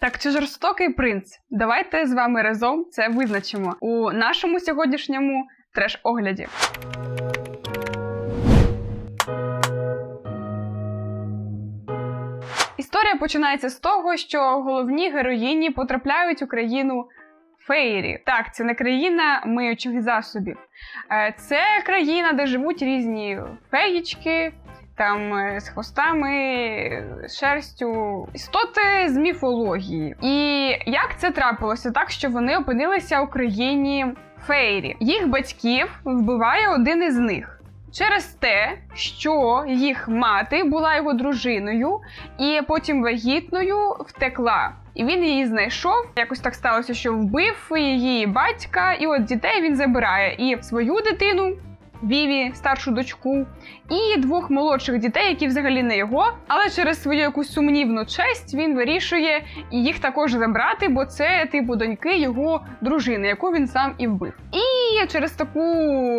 Так, чи жорстокий принц? Давайте з вами разом це визначимо у нашому сьогоднішньому треш-огляді. Історія починається з того, що головні героїні потрапляють у країну Фейрі. Так, це не країна миючих засобів. Е, Це країна, де живуть різні феєчки, там е, з хвостами, шерстю, істоти з міфології. І як це трапилося, так що вони опинилися у країні Фейрі. Їх батьків вбиває один із них. Через те, що їх мати була його дружиною, і потім вагітною втекла. І він її знайшов. Якось так сталося, що вбив її батька, і от дітей він забирає і свою дитину. Віві, старшу дочку, і двох молодших дітей, які взагалі не його, але через свою якусь сумнівну честь він вирішує їх також забрати, бо це типу доньки його дружини, яку він сам і вбив. І через таку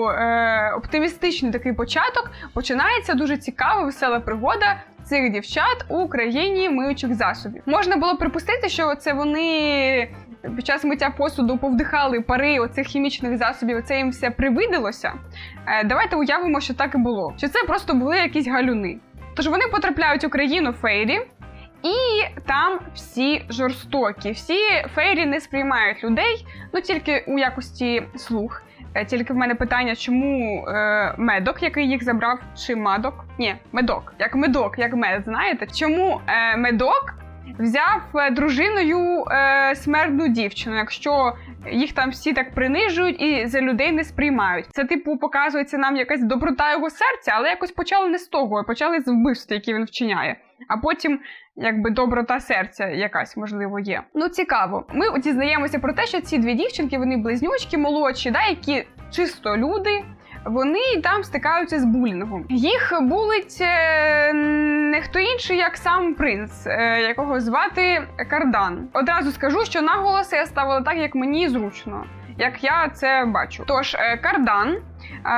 е, оптимістичний такий початок починається дуже цікава, весела пригода цих дівчат у країні миючих засобів. Можна було припустити, що це вони під час миття посуду повдихали пари оцих хімічних засобів, це їм все привиділося. Е, давайте уявимо, що так і було. Що це просто були якісь галюни. Тож вони потрапляють у країну Фейрі, і там всі жорстокі. Всі фейрі не сприймають людей, ну тільки у якості слуг. Е, Тільки в мене питання, чому е, медок, який їх забрав, чи мадок? Ні, медок, як медок, як мед, знаєте? Чому е, медок взяв е, дружиною е, смертну дівчину, якщо їх там всі так принижують і за людей не сприймають? Це, типу, показується нам якась доброта його серця, але якось почали не з того, а почали з вбивства, які він вчиняє. А потім якби доброта серця якась можливо є. Ну цікаво. Ми дізнаємося про те, що ці дві дівчинки, вони близнючки, молодші, да, які чисто люди. Вони там стикаються з булінгом. Їх булить е, не хто інший, як сам принц, е, якого звати Кардан. Одразу скажу, що наголоси я ставила так, як мені зручно, як я це бачу. Тож е, Кардан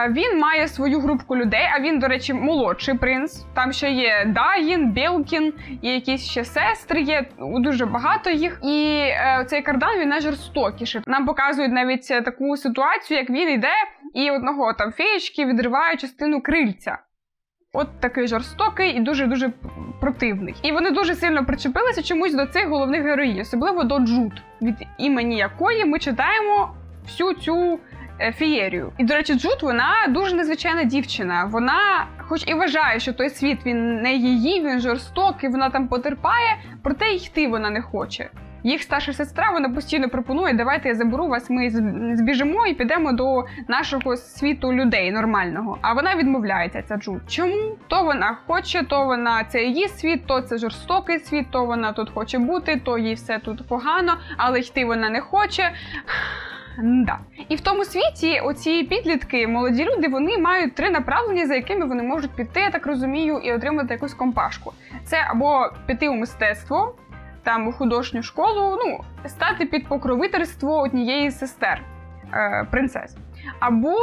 Він має свою групку людей, а він, до речі, молодший принц. Там ще є Дагін, Белкін, є якісь ще сестри, є дуже багато їх. І е, цей кардан він найжорстокіший. Нам показують навіть е, таку ситуацію, як він йде, і одного там феєчки відриває частину крильця. От такий жорстокий і дуже дуже противний. І вони дуже сильно причепилися чомусь до цих головних героїнь, особливо до Джуд, від імені якої ми читаємо всю цю фієрію. І, до речі, Джуд, вона дуже незвичайна дівчина. Вона, хоч і вважає, що той світ він не її, він жорстокий, вона там потерпає, проте йти вона не хоче. Їх старша сестра вона постійно пропонує, давайте я заберу вас, ми з- збіжимо і підемо до нашого світу людей нормального. А вона відмовляється, ця Джуд. Чому? То вона хоче, то вона це її світ, то це жорстокий світ, то вона тут хоче бути, то їй все тут погано, але йти вона не хоче. Да. І в тому світі оці підлітки, молоді люди, вони мають три направлення, за якими вони можуть піти, я так розумію, і отримати якусь компашку. Це або піти у мистецтво, там у художню школу, ну, стати під покровительство однієї сестер е, принцес, або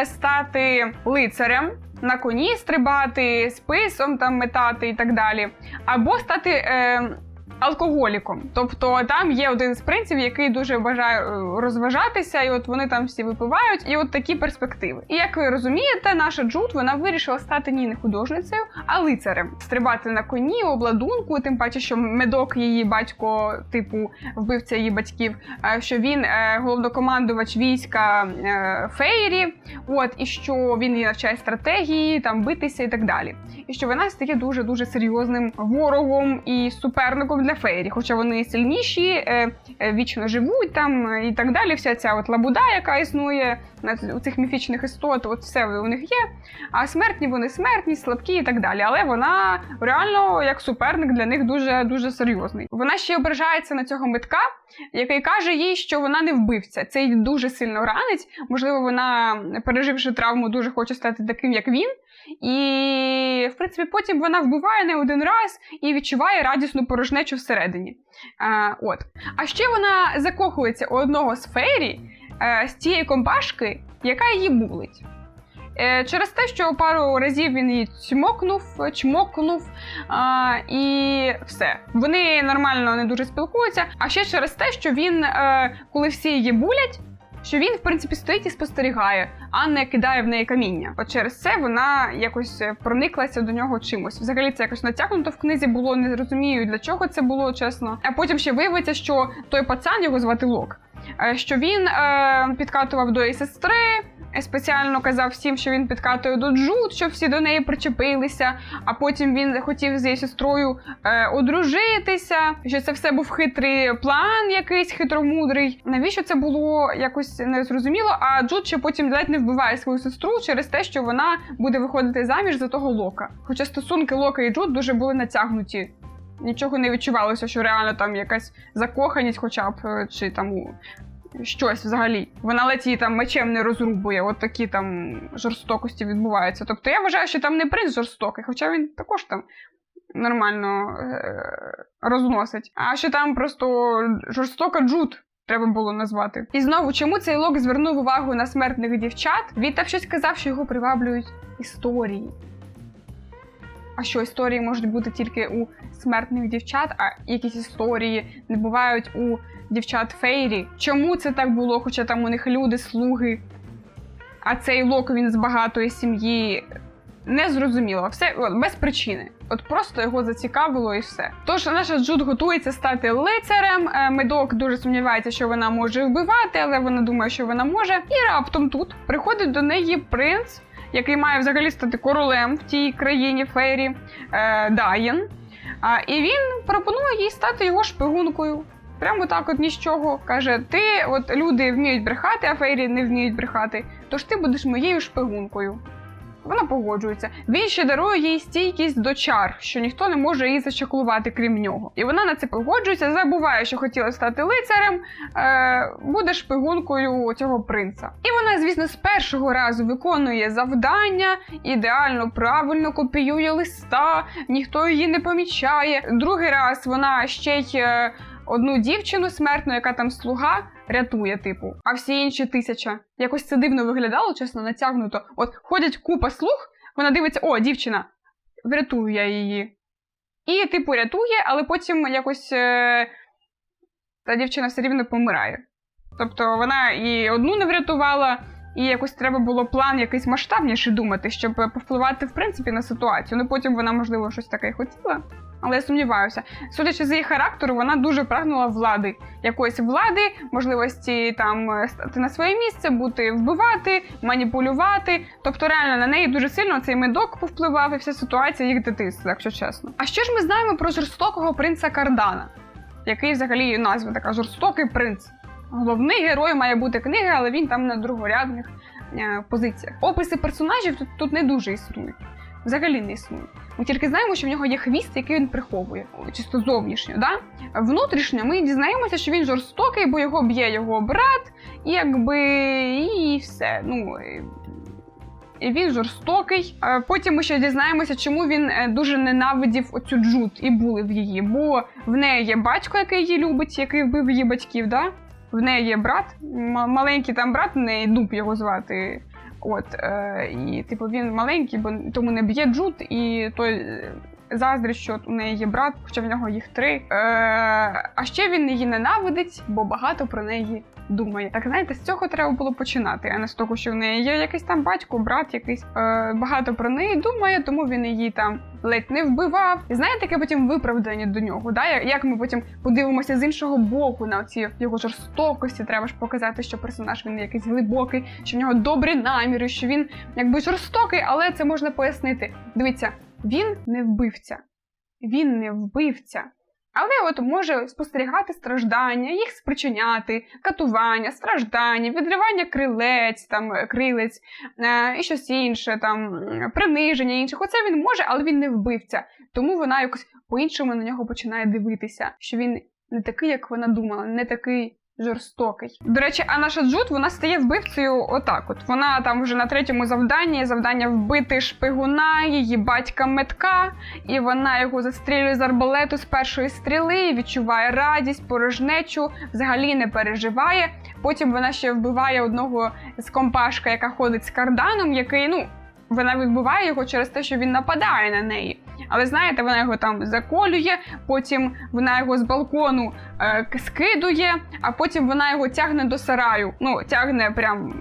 е, стати лицарем. На коні стрибати, списом там метати і так далі, або стати е, алкоголіком. Тобто там є один з принців, який дуже бажає е, розважатися, і от вони там всі випивають, і от такі перспективи. І як ви розумієте, наша Джуд вона вирішила стати ні не художницею, а лицарем. Стрибати на коні, обладунку, тим паче, що медок її батько, типу вбивця її батьків, е, що він е, головнокомандувач війська Фейрі, от і що він її навчає стратегії, там битися і так далі. І що вона стає дуже дуже серйозним ворогом і суперником для Фейрі, хоча вони сильніші, е, е, вічно живуть там е, і так далі. Вся ця от лабуда, яка існує на у цих міфічних істот, от все у них є. А смертні вони смертні, слабкі і так далі. Але вона реально як суперник для них дуже дуже серйозний. Вона ще ображається на цього митка, який каже їй, що вона не вбивця. Це її дуже сильно ранить. Можливо, вона, переживши травму, дуже хоче стати таким, як він. І, в принципі, потім вона вбиває не один раз і відчуває радісну порожнечу всередині. А, от. а ще вона закохується у одного з фейрі е, з цієї компашки, яка її булить. Е, через те, що пару разів він її цмокнув, чмокнув а, і все. Вони нормально не дуже спілкуються. А ще через те, що він, е, коли всі її булять, що він, в принципі, стоїть і спостерігає, а не кидає в неї каміння. От через це вона якось е, прониклася до нього чимось. Взагалі це якось натякнуто в книзі було, не розумію, для чого це було, чесно. А потім ще виявиться, що той пацан його звати Лок. е, Що він е, підкатував до її сестри, спеціально казав всім, що він підкатує до Джуд, щоб всі до неї причепилися. А потім він хотів з її сестрою е, одружитися. Що це все був хитрий план, якийсь хитромудрий. Навіщо це було якось незрозуміло? А Джуд ще потім ледь не вбиває свою сестру через те, що вона буде виходити заміж за того Лока. Хоча стосунки Лока і Джуд дуже були натягнуті. Нічого не відчувалося, що реально там якась закоханість, хоча б е, чи там щось взагалі. Вона її там мечем не розрубує, от такі там жорстокості відбуваються. Тобто я вважаю, що там не принц жорстокий, хоча він також там нормально е- розносить. А що там просто жорстока джут. Треба було назвати. І знову, чому цей лок звернув увагу на смертних дівчат? Він там щось казав, що його приваблюють історії. А що історії можуть бути тільки у смертних дівчат, а якісь історії не бувають у дівчат Фейрі. Чому це так було? Хоча там у них люди, слуги. А цей лок він з багатої сім'ї. Не зрозуміло, все без причини. От просто його зацікавило і все. Тож наша Джуд готується стати лицарем. Е, Медок дуже сумнівається, що вона може вбивати, але вона думає, що вона може. І раптом тут приходить до неї принц, який має взагалі стати королем в тій країні Фейрі е, Дайен. А, і він пропонує їй стати його шпигункою. Прямо так, от ні з чого. Каже: ти, от люди вміють брехати, а фейрі не вміють брехати. Тож ти будеш моєю шпигункою. Вона погоджується. Він ще дарує їй стійкість до чар, що ніхто не може її зачаклувати, крім нього. І вона на це погоджується, забуває, що хотіла стати лицарем, е, буде шпигункою цього принца. І вона, звісно, з першого разу виконує завдання, ідеально правильно копіює листа, ніхто її не помічає. Другий раз вона ще й. Одну дівчину смертну, яка там слуга, рятує, типу, а всі інші тисяча. Якось це дивно виглядало, чесно, натягнуто. От ходять купа слуг, вона дивиться, о, дівчина, врятую я її. І, типу, рятує, але потім якось е... та дівчина все рівно помирає. Тобто вона і одну не врятувала, і якось треба було план якийсь масштабніший думати, щоб повпливати, в принципі, на ситуацію. Ну потім вона, можливо, щось таке хотіла. Але я сумніваюся. Судячи з її характеру, вона дуже прагнула влади, якоїсь влади, можливості там е, стати на своє місце, бути вбивати, маніпулювати. Тобто, реально на неї дуже сильно цей медок повпливав і вся ситуація їх дитинства, якщо чесно. А що ж ми знаємо про жорстокого принца Кардана, який взагалі її назва така жорстокий принц. Головний герой має бути книги, але він там на другорядних е, позиціях. Описи персонажів тут, тут не дуже існують. Взагалі не існують. Ми тільки знаємо, що в нього є хвіст, який він приховує, чисто зовнішньо. Да? Внутрішньо ми дізнаємося, що він жорстокий, бо його б'є його брат, і якби і все. Ну і- він жорстокий. Потім ми ще дізнаємося, чому він е, дуже ненавидів оцю Джуд і булив її. Бо в неї є батько, який її любить, який вбив її батьків. Да? В неї є брат, маленький там брат, в неї дуб його звати. От, е, і типу він маленький, бо тому не б'є Джуд, і той заздрить, що у неї є брат, хоча в нього їх три. Е, а ще він її ненавидить, бо багато про неї думає. Так знаєте, з цього треба було починати, а не з того, що в неї є якийсь там батько, брат, якийсь е, багато про неї думає, тому він її там ледь не вбивав. І знаєте, яке потім виправдання до нього? Да? Як ми потім подивимося з іншого боку на ці його жорстокості, треба ж показати, що персонаж він якийсь глибокий, що в нього добрі наміри, що він якби жорстокий, але це можна пояснити. Дивіться, він не вбивця. Він не вбивця. Але от може спостерігати страждання, їх спричиняти, катування, страждання, відривання крилець, там е, крилець е, і щось інше, там приниження інших. Оце він може, але він не вбивця. Тому вона якось по-іншому на нього починає дивитися, що він не такий, як вона думала, не такий жорстокий. До речі, а наша Джуд вона стає вбивцею отак. От вона там вже на третьому завданні завдання вбити шпигуна, її батька метка, і вона його застрілює з арбалету з першої стріли, відчуває радість, порожнечу, взагалі не переживає. Потім вона ще вбиває одного з компашка, яка ходить з карданом, який ну. Вона вбиває його через те, що він нападає на неї. Але знаєте, вона його там заколює, потім вона його з балкону е, скидує, а потім вона його тягне до сараю. Ну, тягне прям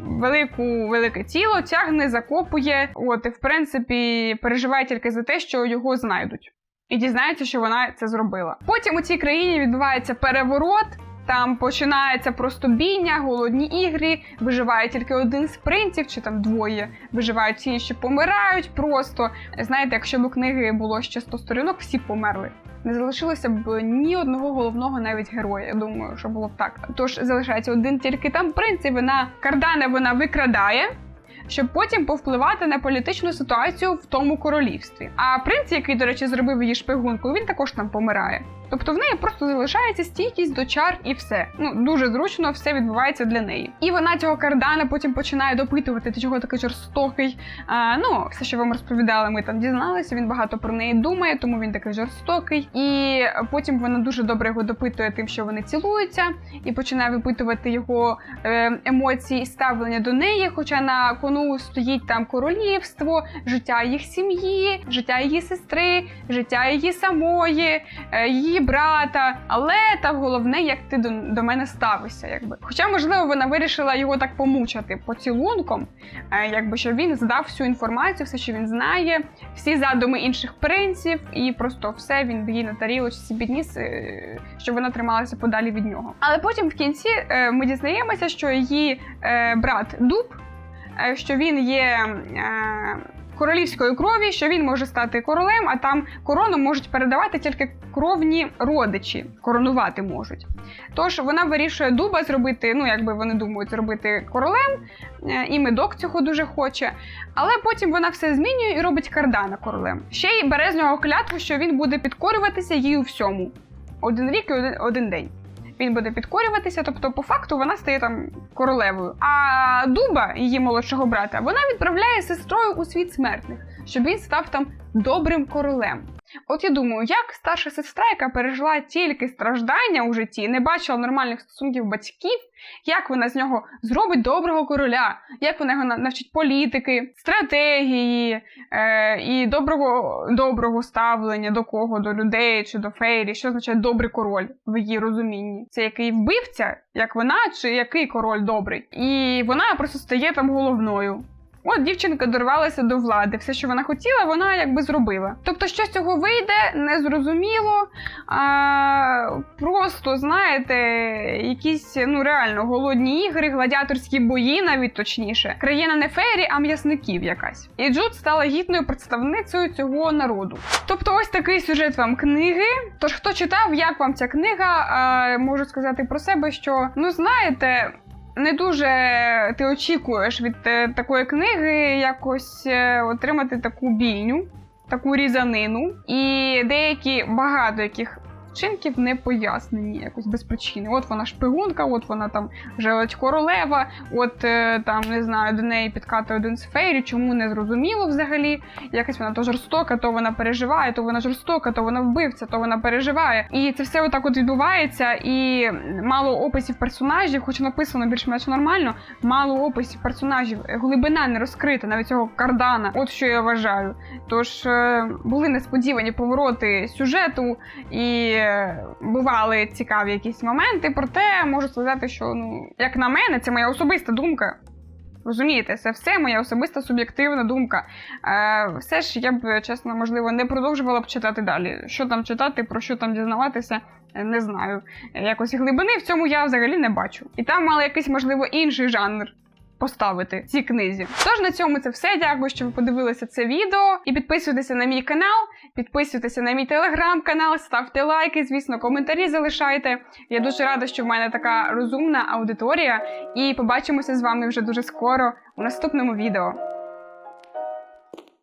велику, велике тіло, тягне, закопує. От, і в принципі, переживає тільки за те, що його знайдуть. І дізнається, що вона це зробила. Потім у цій країні відбувається переворот. Там починається просто бійня, голодні ігри, виживає тільки один з принців, чи там двоє виживають, ці інші помирають просто. Знаєте, якщо б у книги було ще 100 сторінок, всі померли. Не залишилося б ні одного головного навіть героя. Я думаю, що було б так. Тож залишається один тільки там принц, і вона кардани вона викрадає. Щоб потім повпливати на політичну ситуацію в тому королівстві. А принц, який, до речі, зробив її шпигунку, він також там помирає. Тобто в неї просто залишається стійкість до чар і все. Ну дуже зручно все відбувається для неї. І вона цього кардана потім починає допитувати, ти чого такий жорстокий. А, ну, все, що вам розповідали, ми там дізналися. Він багато про неї думає, тому він такий жорстокий. І потім вона дуже добре його допитує тим, що вони цілуються, і починає випитувати його е, емоції і ставлення до неї. Хоча на кону стоїть там королівство, життя їх сім'ї, життя її сестри, життя її самої, е, її брата. Але там головне, як ти до, до мене ставишся, якби. Хоча, можливо, вона вирішила його так помучати поцілунком, е, якби щоб він здав всю інформацію, все, що він знає, всі задуми інших принців, і просто все він їй на тарілочці підніс, е, щоб вона трималася подалі від нього. Але потім в кінці е, ми дізнаємося, що її брат Дуб, що він є. Е, Королівської крові, що він може стати королем, а там корону можуть передавати тільки кровні родичі, коронувати можуть. Тож вона вирішує дуба зробити, ну якби вони думають, зробити королем, е, і медок цього дуже хоче. Але потім вона все змінює і робить кардана королем. Ще й бере з нього клятву, що він буде підкорюватися їй у всьому. Один рік і один, один день. Він буде підкорюватися, тобто, по факту, вона стає там королевою. А дуба, її молодшого брата, вона відправляє сестрою у світ смертних, щоб він став там добрим королем. От я думаю, як старша сестра, яка пережила тільки страждання у житті, не бачила нормальних стосунків батьків, як вона з нього зробить доброго короля, як вона його навчить політики, стратегії е, і доброго, доброго ставлення до кого, до людей чи до фейрі, що означає добрий король в її розумінні. Це який вбивця, як вона, чи який король добрий. І вона просто стає там головною. От дівчинка дорвалася до влади. Все, що вона хотіла, вона якби зробила. Тобто, що з цього вийде, незрозуміло. А, просто, знаєте, якісь ну реально голодні ігри, гладіаторські бої, навіть точніше. Країна не фейрі, а м'ясників якась. І Джуд стала гідною представницею цього народу. Тобто, ось такий сюжет вам книги. Тож, хто читав, як вам ця книга, а, можу сказати про себе, що ну знаєте не дуже ти очікуєш від е, такої книги якось е, отримати таку більню, таку різанину, і деякі багато яких вчинків не пояснені якось без причини. От вона шпигунка, от вона там желить королева, от е, там не знаю, до неї підкатує один з фейрі, чому не зрозуміло взагалі. Якась вона то жорстока, то вона переживає, то вона жорстока, то вона вбивця, то вона переживає. І це все отак от відбувається, і мало описів персонажів, хоч написано більш-менш нормально, мало описів персонажів, глибина не розкрита, навіть цього кардана. От що я вважаю. Тож е, були несподівані повороти сюжету і бували цікаві якісь моменти. Проте можу сказати, що ну, як на мене, це моя особиста думка. Розумієте, це все моя особиста суб'єктивна думка. Е, все ж я б, чесно, можливо, не продовжувала б читати далі. Що там читати, про що там дізнаватися, не знаю. Якось глибини в цьому я взагалі не бачу. І там мали якийсь, можливо, інший жанр. Поставити цій книзі. Тож на цьому це все. Дякую, що ви подивилися це відео. І підписуйтеся на мій канал, підписуйтеся на мій телеграм-канал, ставте лайки, звісно, коментарі залишайте. Я дуже рада, що в мене така розумна аудиторія. І побачимося з вами вже дуже скоро у наступному відео.